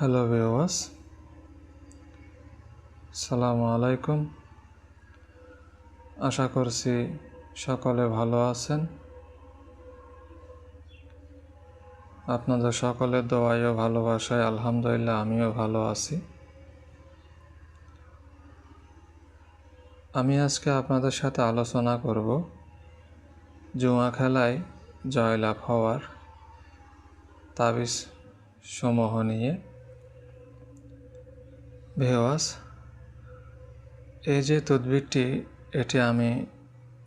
Hello ভিওয়াস সালামু আলাইকুম আশা করছি সকলে ভালো আছেন। আপনাদের সকলের দোয়াই ও ভালোবাসায় আলহামদুলিল্লাহ আমিও ভালো আছি। আমি আজকে আপনাদের সাথে আলোচনা করব জুয়া খেলায় জয়লাভ হওয়ার তাবিজ সমূহ নিয়ে। ভেওয়াস এই যে তদবিরটি, এটি আমি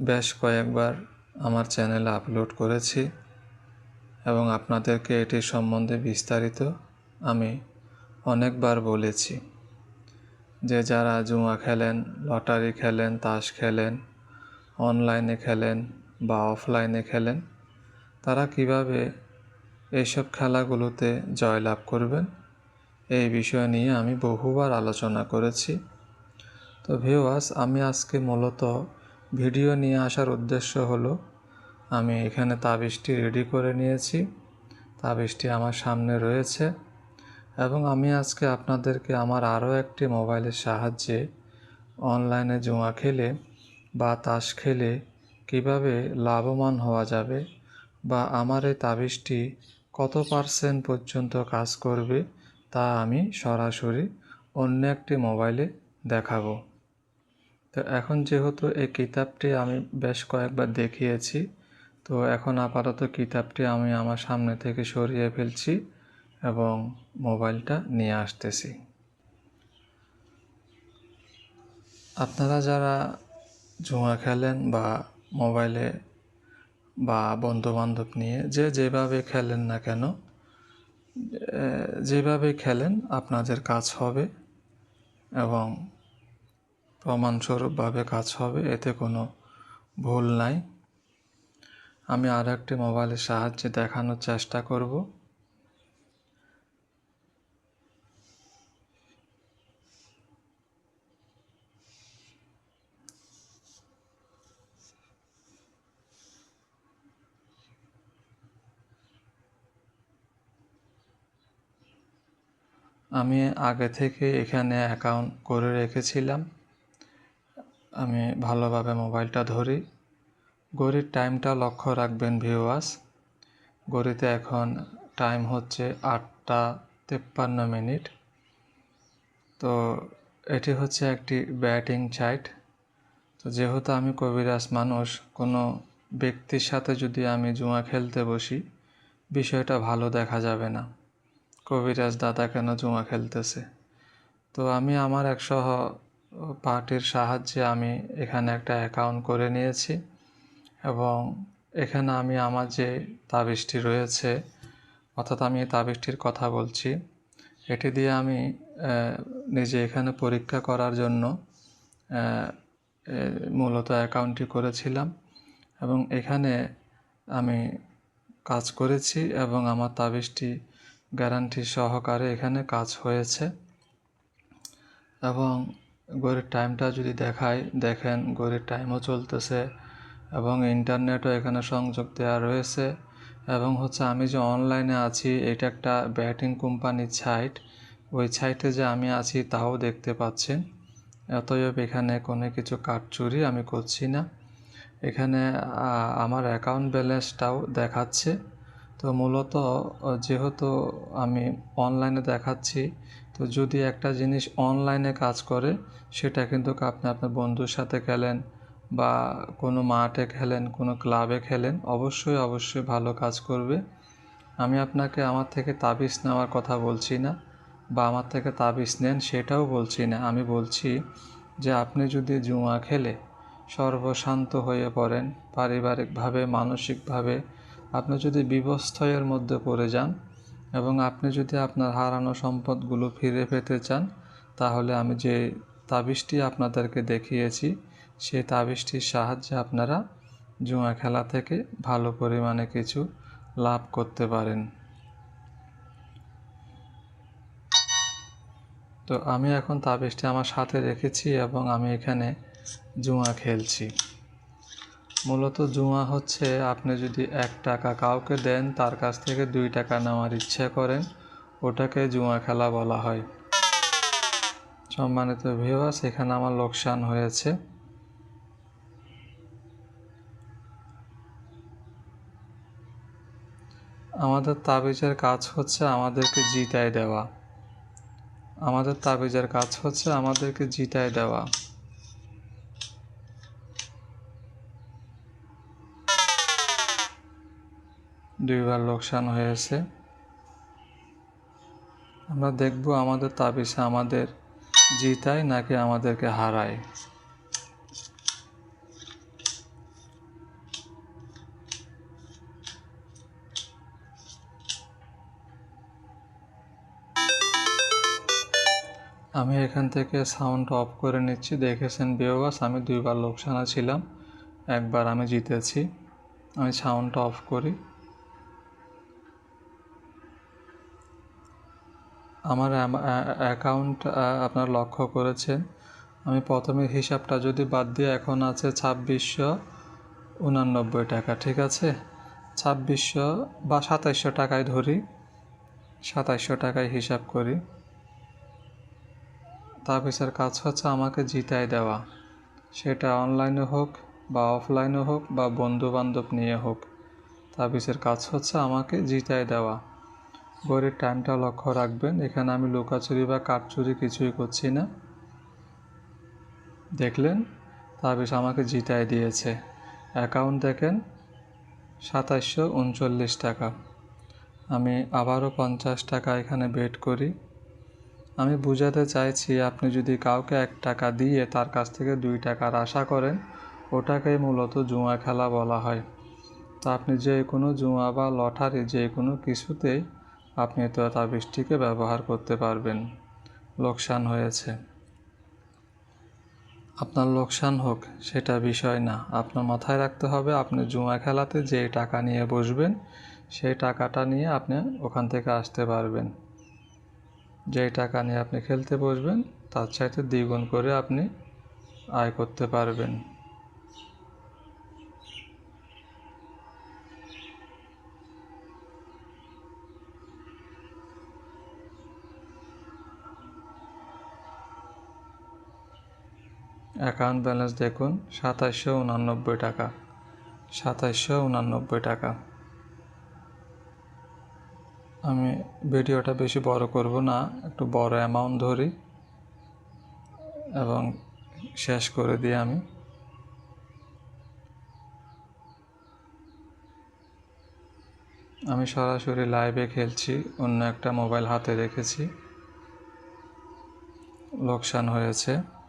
বেশ কয়েকবার আমার চ্যানেলে আপলোড করেছি এবং আপনাদেরকে এটি সম্বন্ধে বিস্তারিত আমি অনেকবার বলেছি। যে যারা জুয়া খেলেন, লটারি খেলেন, তাস খেলেন, অনলাইনে খেলেন বা অফলাইনে খেলেন, তারা কীভাবে এইসব খেলাগুলোতে জয়লাভ করবেন এই বিষয় নিয়ে আমি বহুবার আলোচনা করেছি। তো ভিওয়াস আমি আজকে মূলত ভিডিও নিয়ে আসার উদ্দেশ্য হলো, আমি এখানে তাবিজটি রেডি করে নিয়েছি। তাবিজটি আমার সামনে রয়েছে এবং আমি আজকে আপনাদেরকে আমার আরও একটি মোবাইলের সাহায্যে অনলাইনে জুয়া খেলে বা তাস খেলে কীভাবে লাভবান হওয়া যাবে বা আমার এই তাবিজটি কত পার্সেন্ট পর্যন্ত কাজ করবে তা আমি সরাসরি অন্য একটি মোবাইলে দেখাবো। তো এখন যেহেতু এই কিতাবটি আমি বেশ কয়েকবার দেখিয়েছি, তো এখন আপাতত কিতাবটি আমি আমার সামনে থেকে সরিয়ে ফেলছি এবং মোবাইলটা নিয়ে আসতেছি। আপনারা যারা জুয়া খেলেন বা মোবাইলে বা বন্ধুবান্ধব নিয়ে যে যেভাবে খেলেন না কেন যেভাবে খেলেন আপনাদের কাজ হবে এবং প্রমাণস্বরূপভাবে কাজ হবে, এতে কোনো ভুল নাই। আমি আর একটি মোবাইলের সাহায্যে দেখানোর চেষ্টা করব। আমি আগে থেকে এখানে অ্যাকাউন্ট করে রেখেছিলাম। আমি ভালোভাবে মোবাইলটা ধরি। গড়ির টাইমটা লক্ষ্য রাখবেন ভিউয়ার্স গড়িতে এখন টাইম হচ্ছে আটটা তেপ্পান্ন মিনিট। তো এটি হচ্ছে একটি ব্যাটিং সাইট তো যেহেতু আমি কবিরাজ মানুষ কোনো ব্যক্তির সাথে যদি আমি জুয়া খেলতে বসি, বিষয়টা ভালো দেখা যাবে না। কবিরাজ দাদা কেন জুয়া খেলতেছে? তো আমি আমার এক পার্টির সাহায্যে আমি এখানে একটা অ্যাকাউন্ট করে নিয়েছি এবং এখানে আমি আমার যে তাবিজটি রয়েছে, অর্থাৎ আমি তাবিজটির কথা বলছি, এটি দিয়ে আমি নিজে এখানে পরীক্ষা করার জন্য মূলত অ্যাকাউন্টটি করেছিলাম এবং এখানে আমি কাজ করেছি এবং আমার তাবিজটি গ্যারান্টি সহকারে এখানে কাজ হয়েছে। এবং গড়ির টাইমটা যদি দেখাই, দেখেন গড়ির টাইমও চলতেছে এবং ইন্টারনেটও এখানে সংযোগ দেওয়া রয়েছে। এবং হচ্ছে আমি যে অনলাইনে আছি, এটা একটা ব্যাটিং কোম্পানির সাইট। ওই সাইটে যে আমি আছি, তাও দেখতে পাচ্ছেন। অতএব এখানে কোনো কিছু চুরি আমি করছি না। এখানে আমার অ্যাকাউন্ট ব্যালেন্সটাও দেখাচ্ছে। তো মূলত যেহেতু আমি অনলাইনে দেখাচ্ছি, তো যদি একটা জিনিস অনলাইনে কাজ করে, সেটা কিন্তু আপনি আপনার বন্ধুর সাথে খেলেন বা কোনো মাঠে খেলেন, কোনো ক্লাবে খেলেন, অবশ্যই অবশ্যই ভালো কাজ করবে। আমি আপনাকে আমার থেকে তাবিজ নেওয়ার কথা বলছি না বা আমার থেকে তাবিজ নেন সেটাও বলছি না। আমি বলছি যে আপনি যদি জুয়া খেলে, সর্বশান্ত হয়ে পড়েন, পারিবারিকভাবে, মানসিকভাবে আপনি যদি বিবস্থয়ের মধ্যে পড়ে যান এবং আপনি যদি আপনার হারানো সম্পদগুলো ফিরে পেতে চান, তাহলে আমি যে তাবিজটি আপনাদেরকে দেখিয়েছি, সেই তাবিজটির সাহায্যে আপনারা জুয়া খেলা থেকে ভালো পরিমাণে কিছু লাভ করতে পারেন। তো আমি এখন তাবিজটি আমার সাথে রেখেছি এবং আমি এখানে জুয়া খেলছি। মূলত জুয়া হচ্ছে, আপনি যদি এক টাকা কাউকে দেন, তার কাছ থেকে দুই টাকা নেওয়ার ইচ্ছা করেন, ওটাকে জুয়া খেলা বলা হয়। সম্মানিত ভিউয়ার্স এখানে আমার লোকসান হয়েছে। আমাদের তাবিজের কাজ হচ্ছে আমাদেরকে জিতায় দেওয়া। আমাদের তাবিজের কাজ হচ্ছে আমাদেরকে জিতায় দেওয়া। দুইবার লোকসান হয়েছে। আমরা দেখব আমাদের তাবিজে আমাদের জিতায় নাকি আমাদেরকে হারায়। আমি এখান থেকে সাউন্ড অফ করে নিচ্ছি। দেখেছেন বিওবাস আমি দুইবার লোকসানা ছিলাম। একবার আমি জিতেছি। আমি সাউন্ডটা অফ করি। আমার অ্যাকাউন্ট আপনার লক্ষ্য করেছেন আমি প্রথমে হিসাবটা যদি বাদ দিয়ে এখন আছে ছাব্বিশশো উনানব্বই টাকা, ঠিক আছে? ছাব্বিশশো বা সাতাইশশো টাকায় ধরি। সাতাইশশো টাকায় হিসাব করি। তাবিজের কাজ হচ্ছে আমাকে জিতায় দেওয়া। সেটা অনলাইনে হোক বা অফলাইনে হোক বা বন্ধু বান্ধব নিয়ে হোক তাবিজের কাজ হচ্ছে আমাকে জিতায় দেওয়া। ঘড়ির টাইমটা লক্ষ্য রাখবেন। এখানে আমি লুকাচুরি বা কাঠচুরি কিছুই করছি না। দেখলেন তাবিজ আমাকে জিতায় দিয়েছে। অ্যাকাউন্ট দেখেন সাতাইশশো উনচল্লিশ টাকা। আমি আবারও পঞ্চাশ টাকা এখানে বেট করি। আমি বুঝাতে চাইছি, আপনি যদি কাউকে এক টাকা দিয়ে তার কাছ থেকে দুই টাকার আশা করেন, ওটাকেই মূলত জুয়া খেলা বলা হয়। তা আপনি যে কোনো জুয়া বা লটারি যে কোনো কিছুতেই আপনি তো তাবিজটিকে ব্যবহার করতে পারবেন। লোকসান হয়েছে। আপনার লোকসান হোক, সেটা বিষয় না। আপনার মাথায় রাখতে হবে, আপনি জুয়া খেলাতে যে টাকা নিয়ে বসবেন, সেই টাকাটা নিয়ে আপনি ওখান থেকে আসতে পারবেন। যেই টাকা নিয়ে আপনি খেলতে বসবেন, তার চাইতে দ্বিগুণ করে আপনি আয় করতে পারবেন। অ্যাকাউন্ট ব্যালেন্স দেখুন সাতাশশো উনানব্বই টাকা। সাতাশশো উনানব্বই টাকা। আমি ভিডিওটা বেশি বড় করব না, একটু বড় অ্যামাউন্ট ধরি এবং শেষ করে দিই আমি। আমি সরাসরি লাইভে খেলছি, অন্য একটা মোবাইল হাতে রেখেছি। লোকসান হয়েছে।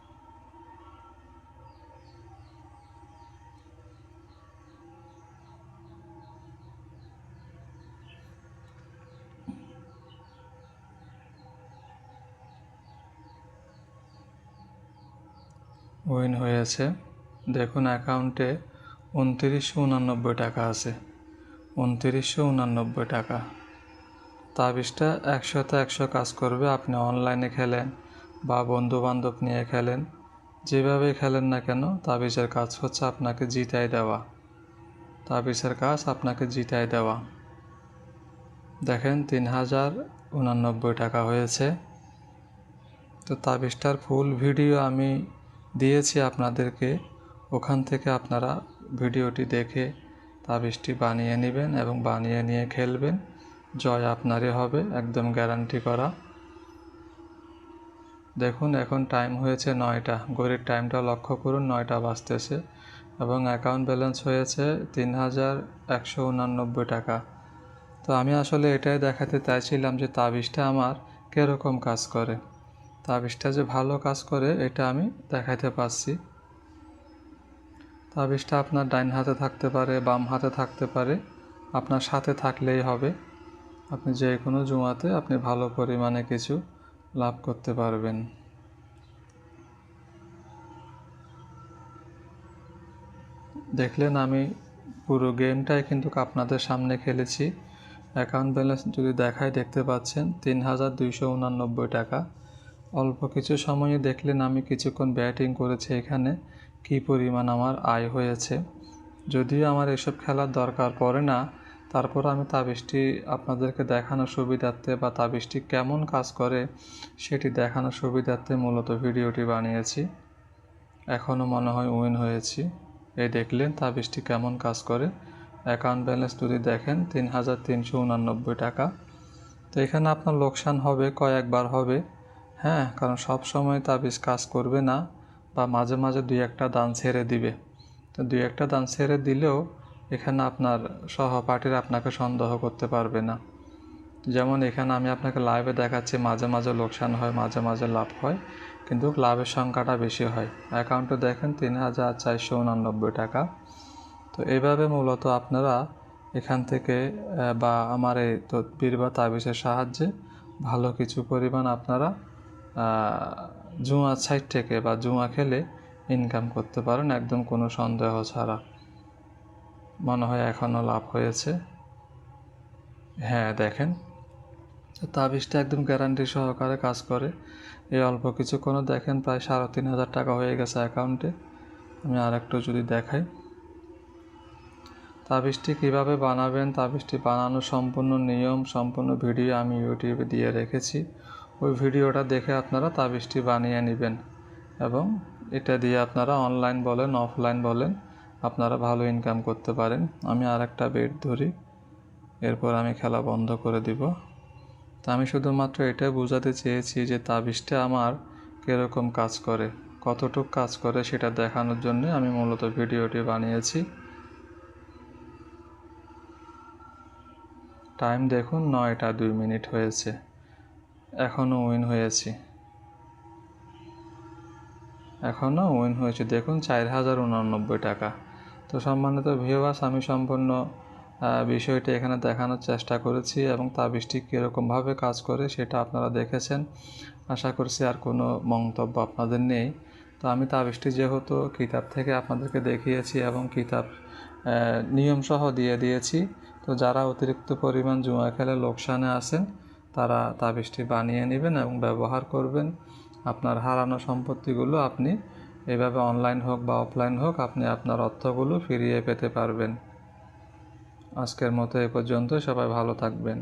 উইন হয়েছে দেখুন, অ্যাকাউন্টে উনতিরিশশো উনানব্বই টাকা আছে। উনতিরিশশো উনানব্বই টাকা। তাবিজটা একশোতে একশো কাজ করবে। আপনি অনলাইনে খেলেন বা বন্ধু বান্ধব নিয়ে খেলেন, যেভাবে খেলেন না কেন, তাবিজের কাজ হচ্ছে আপনাকে জিতাই দেওয়া। তাবিজের কাজ আপনাকে জিতাই দেওয়া। দেখেন তিন হাজার উনানব্বই টাকা হয়েছে। তো তাবিজটার ফুল ভিডিও আমি দিয়েছি আপনাদেরকে। ওখান থেকে আপনারা ভিডিওটি দেখে তাবিজটি বানিয়ে নেবেন এবং বানিয়ে নিয়ে খেলবেন। জয় আপনারই হবে, একদম গ্যারান্টি করা। দেখুন, এখন টাইম হয়েছে নয়টা। ঘড়ির টাইমটা লক্ষ্য করুন, নয়টা বাজতেছে এবং অ্যাকাউন্ট ব্যালেন্স হয়েছে তিন হাজার একশো উনানব্বই টাকা। তো আমি আসলে এটাই দেখাতে চাইছিলাম যে তাবিজটা আমার কীরকম কাজ করে। তাবিজটা যে ভালো কাজ করে, এটা আমি দেখাইতে পারছি। তাবিজটা আপনার ডাইন হাতে থাকতে পারে, বাম হাতে থাকতে পারে, আপনার সাথে থাকলেই হবে। আপনি যে কোনো জুমাতে আপনি ভালো পরিমাণে কিছু লাভ করতে পারবেন। দেখলেন, আমি পুরো গেমটাই কিন্তু আপনাদের সামনে খেলেছি। অ্যাকাউন্ট ব্যালেন্স যদি দেখায়, দেখতে পাচ্ছেন, তিন হাজার দুইশো উনানব্বই টাকা। অল্প কিছু সময়ে দেখলেন আমি কিছুক্ষণ ব্যাটিং করেছি এখানে। কি পরিমাণ আমার আয় হয়েছে? যদিও আমার এসব খেলার দরকার পড়ে না, তারপর আমি তাবিজটি আপনাদেরকে দেখানোর সুবিধার্থে বা তাবিজটি কেমন কাজ করে সেটি দেখানোর সুবিধার্থে মূলত ভিডিওটি বানিয়েছি। এখনও মনে হয় উইন হয়েছি। এই দেখলেন তাবিজটি কেমন কাজ করে। অ্যাকাউন্ট ব্যালেন্স যদি দেখেন, তিন হাজার তিনশো উনানব্বই টাকা। তো এখানে আপনার লোকসান হবে, কয়েকবার হবে। হ্যাঁ কারণ সব সময় তাবিজ কাজ করবে না বা মাঝে মাঝে দুই একটা দান ছেড়ে দিবে। তো দুই একটা দান ছেড়ে দিলেও এখানে আপনার সহপাঠীরা আপনাকে সন্দেহ করতে পারবে না। যেমন এখানে আমি আপনাকে লাইভে দেখাচ্ছি, মাঝে মাঝে লোকসান হয়, মাঝে মাঝে লাভ হয়, কিন্তু লাভের সংখ্যাটা বেশি হয়। অ্যাকাউন্টে দেখেন তিন হাজার চারশো উনানব্বই টাকা। তো এইভাবে মূলত আপনারা এখান থেকে বা আমার এই তদবির বা তাবিজের সাহায্যে ভালো কিছু পরিমাণ আপনারা জুয়া সাইড থেকে বা জুয়া খেলে ইনকাম করতে পারেন, একদম কোনো সন্দেহ ছাড়া। মনে হয় এখনও লাভ হয়েছে। হ্যাঁ দেখেন। তাবিজটা একদম গ্যারান্টি সহকারে কাজ করে। এই অল্প কিছুক্ষণও দেখেন প্রায় সাড়ে তিন হাজার টাকা হয়ে গেছে অ্যাকাউন্টে আমি আর একটু যদি দেখাই। তাবিজটি কীভাবে বানাবেন? তাবিজটি বানানোর সম্পূর্ণ নিয়ম, সম্পূর্ণ ভিডিও আমি ইউটিউবে দিয়ে রেখেছি। ওই ভিডিওটা দেখে আপনারা তাবিজটি বানিয়ে নেবেন এবং এটা দিয়ে আপনারা অনলাইন বলেন, অফলাইন বলেন, আপনারা ভালো ইনকাম করতে পারেন। আমি আর একটা বেড ধরি, এরপর আমি খেলা বন্ধ করে দিব। তা আমি শুধুমাত্র এটাই বোঝাতে চেয়েছি যে তাবিজটা আমার কীরকম কাজ করে, কতটুক কাজ করে সেটা দেখানোর জন্য আমি মূলত ভিডিওটি বানিয়েছি। টাইম দেখুন, নয়টা দুই মিনিট হয়েছে। এখনও উইন হয়েছি। এখনও উইন হয়েছে। দেখুন, চার হাজার উনানব্বই টাকা। তো সম্মানিত ভিউয়ার্স আমি সম্পূর্ণ বিষয়টি এখানে দেখানোর চেষ্টা করেছি এবং তাবিজটি কীরকমভাবে কাজ করে সেটা আপনারা দেখেছেন। আশা করছি আর কোনো মন্তব্য আপনাদের নেই। তো আমি তাবিজটি যেহেতু কিতাব থেকে আপনাদেরকে দেখিয়েছি এবং কিতাব নিয়মসহ দিয়ে দিয়েছি। তো যারা অতিরিক্ত পরিমাণ জুয়া খেলে লোকসানে আছেন তারা তাবিজটি বানিয়ে নেবেন এবং ব্যবহার করবেন। আপনার হারানো সম্পত্তিগুলো আপনি এভাবে অনলাইন হোক বা অফলাইন হোক, আপনি আপনার অর্থগুলো ফিরিয়ে পেতে পারবেন। আজকের মতো এ পর্যন্ত, সবাই ভালো থাকবেন।